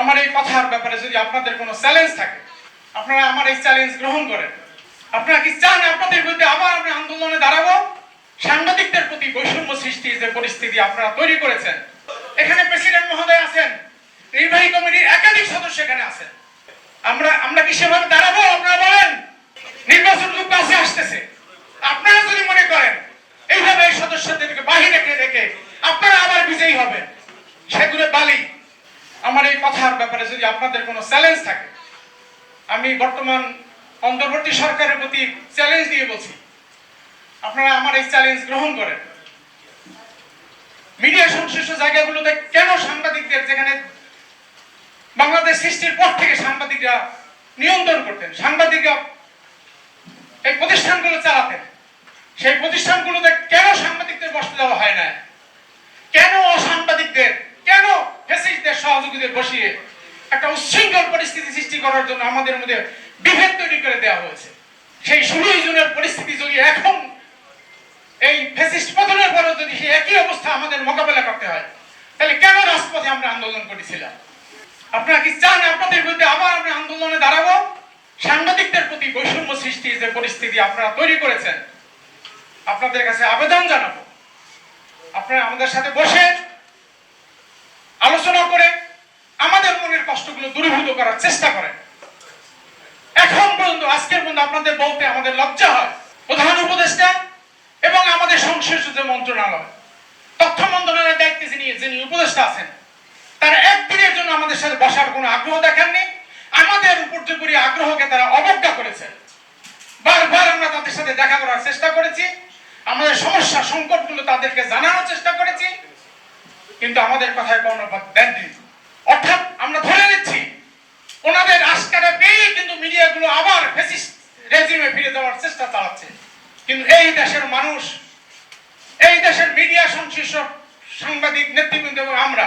আমার এই কথার ব্যাপারে যদি আপনাদের কোনো চ্যালেঞ্জ থাকে, আপনারা আমার এই চ্যালেঞ্জ গ্রহণ করেন। আপনারা কি চান আপনাদের বিরুদ্ধে আবার আমি আন্দোলনে দাঁড়াবো? সাংবাদিকদের প্রতি বৈষম্য সৃষ্টির যে পরিস্থিতি আপনারা তৈরি করেছেন, এখানে প্রেসিডেন্ট মহোদয় আছেন, নির্বাহী কমিটির একাধিক সদস্য এখানে আছেন। আমরা আমরা কি সেভাবে দাঁড়াবো, আপনারা বলেন? নির্বাচন খুব কাছে আসতেছে। আপনারা যদি মনে করেন, এইভাবে এই সদস্যদেরকে বাহিরে রেখে রেখে আপনারা আবার বিজয়ী হবেন সেগুলো বালি আমার এই কথার ব্যাপারে যদি আপনাদের কোনো চ্যালেঞ্জ থাকে, আমি বর্তমান অন্তর্বর্তী সরকারের প্রতি চ্যালেঞ্জ দিয়ে বলছি। আপনারা আমার এই চ্যালেঞ্জ গ্রহণ করেন। মিডিয়া সংশ্লিষ্ট জায়গাগুলোতে কেন সাংবাদিকদের যেখানে বাংলাদেশ সৃষ্টির পর থেকে সাংবাদিকরা নিয়ন্ত্রণ করতেন, সাংবাদিকরা এই প্রতিষ্ঠানগুলো চালাতেন, সেই প্রতিষ্ঠানগুলোতে কেন সাংবাদিকদের বসতে দেওয়া হয় না কেন অসাংবাদিকদের কেন সহযোগীদের বসিয়ে একটা উচ্ছৃঙ্খল পরিস্থিতি সৃষ্টি করার জন্য আমাদের মধ্যে বিভেদ তৈরি করে দেওয়া হয়েছে। সেই ষোলোই জুনের পরিস্থিতি যদি এখন এই ফেসিস্ট পতনের পরেও যদি সেই একই অবস্থা আমাদের মোকাবেলা করতে হয়, তাহলে কেন রাজপথে আমরা আন্দোলন করেছিলাম? আপনারা কি চান আপনাদের বিরুদ্ধে আবার আমরা আন্দোলনে দাঁড়াবো? সাংবাদিকদের প্রতি বৈষম্য সৃষ্টির যে পরিস্থিতি আপনারা তৈরি করেছেন, আপনাদের কাছে আবেদন জানাব। আপনারা আমাদের সাথে বসে করে আমাদের মনের কষ্টগুলো দূরীভূত করার চেষ্টা করেন এখন পর্যন্ত, আজকের পর্যন্ত আপনাদের বলতে আমাদের লজ্জা হয়। প্রধান উপদেষ্টা এবং আমাদের সংশ্লিষ্ট মন্ত্রণালয়, তথ্য মন্ত্রণালয়ের দায়িত্বে যিনি যিনি উপদেষ্টা আছেন, তারা একদিনের জন্য আমাদের সাথে বসার কোনো আগ্রহ দেখাননি। আমাদের উপর উপর্যুপরি আগ্রহকে তারা অবজ্ঞা করেছেন বারবার আমরা তাদের সাথে দেখা করার চেষ্টা করেছি। আমাদের সমস্যা, সংকটগুলো তাদেরকে জানানোর চেষ্টা কিন্তু আমাদের কথায় কোনো দেননি অর্থাৎ আমরা ধরে নিচ্ছি, ওনাদের আস্কারে পেয়ে কিন্তু মিডিয়াগুলো আবার ফেসিস্ট রেজিমে ফিরে যাওয়ার চেষ্টা চালাচ্ছে। কিন্তু এই দেশের মানুষ, এই দেশের মিডিয়া সংশ্লিষ্ট সাংবাদিক, নেতৃবৃন্দ এবং আমরা,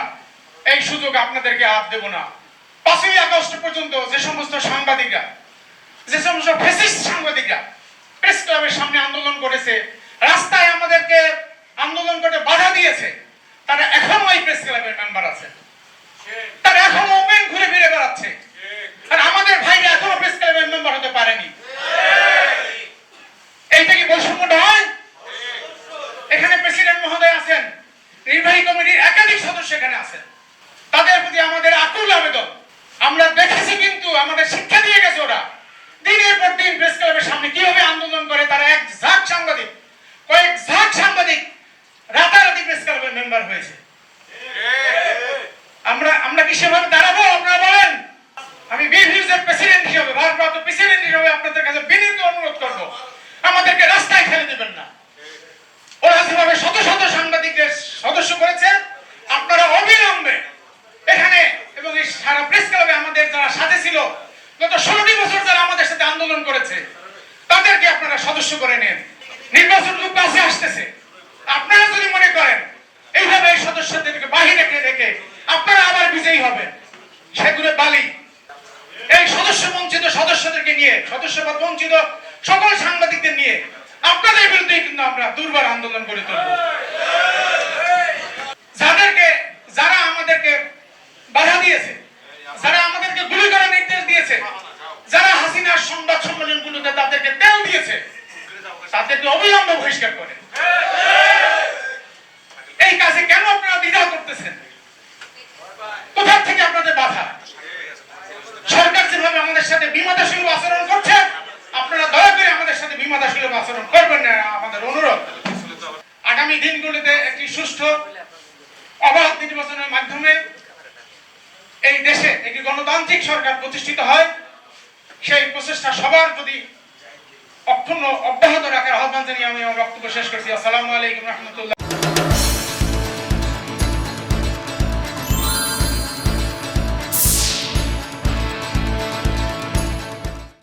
এই সুযোগ আপনাদেরকে আর দেব না। পাঁচই আগস্ট পর্যন্ত যে সমস্ত সাংবাদিকরা, যে সমস্ত ফেসিস্ট সাংবাদিকরা প্রেস ক্লাবের সামনে আন্দোলন করেছে, রাস্তায় আমাদেরকে আন্দোলন করতে বাধা দিয়েছে তারা এখনও এই প্রেস ক্লাবের মেম্বার আছে তারা এখনও ওপেন ঘুরে ফিরে বেড়াচ্ছে। আর আমাদের ভাইরা এখনও প্রেস ক্লাবের মেম্বার হতে পারেনি। এইটা কি বৈষম্য নয়? এখানে প্রেসিডেন্ট মহোদয় আছেন নির্বাহী কমিটির একাধিক সদস্য এখানে আছেন। তাদের প্রতি আমাদের আকুল আবেদন। আমরা দেখেছি কিন্তু আমাদের শিক্ষা দিয়ে গেছে ওরা। দিনের পর দিন প্রেস ক্লাবের সামনে কীভাবে আন্দোলন করে তারা এক ঝাঁক সাংবাদিক কয়েক ঝাঁক সাংবাদিক রাতারাতি প্রেস ক্লাবের মেম্বার হয়েছে আমরা আমরা কি সেভাবে দাঁড়াবো আপনারা বলেন আমি বিভিউজের প্রেসিডেন্ট হিসেবে ভারপ্রাপ্ত প্রেসিডেন্ট হিসেবে আপনাদের কাছে বিনীত অনুরোধ করব। আমাদেরকে রাস্তায় ফেলে দেবেন না। ওরা যেভাবে শত শত সাংবাদিকদের সদস্য করেছে, আপনারা অবিলম্বে এখানে এবং এই সারা প্রেস ক্লাবে আমাদের যারা সাথে ছিল, গত ষোলোটি বছর যারা আমাদের সাথে আন্দোলন করেছে, তাদেরকে আপনারা সদস্য করে নেন। নির্বাচন খুব কাছে আসতেছে। আপনারা যদি মনে করেন এইভাবে এই সদস্যদেরকে বাহিরে রেখে রেখে আপনারা আবার বিজয়ী হবেন সেগুলো বালি এই সদস্য বঞ্চিত সদস্যদেরকে নিয়ে সদস্যপদ বঞ্চিত সকল সাংবাদিকদের নিয়ে আপনাদের বিরুদ্ধেই কিন্তু আমরা দুর্বার আন্দোলন করে তুলব। যাদেরকে, যারা আমাদেরকে বাধা দিয়েছে, যারা আমাদেরকে গুলি করার নির্দেশ দিয়েছে, যারা হাসিনার সংবাদ সম্মেলনগুলোতে তাদেরকে তেল দিয়েছে, তাদেরকে অবিলম্বে বহিষ্কার করে। এই কাজে কেন আপনারা দ্বিধা করতেছেন? কোথা থেকে আপনাদের বাধা? আগামী দিনগুলিতে একটি সুষ্ঠু অবাধ নির্বাচনের মাধ্যমে এই দেশে একটি গণতান্ত্রিক সরকার প্রতিষ্ঠিত হয়, সেই প্রচেষ্টা সবার যদি অক্ষুণ্ণ অব্যাহত রাখার আহ্বান জানিয়ে আমি আমার বক্তব্য শেষ করছি। আসসালামু আলাইকুম রহমতুল্লাহ।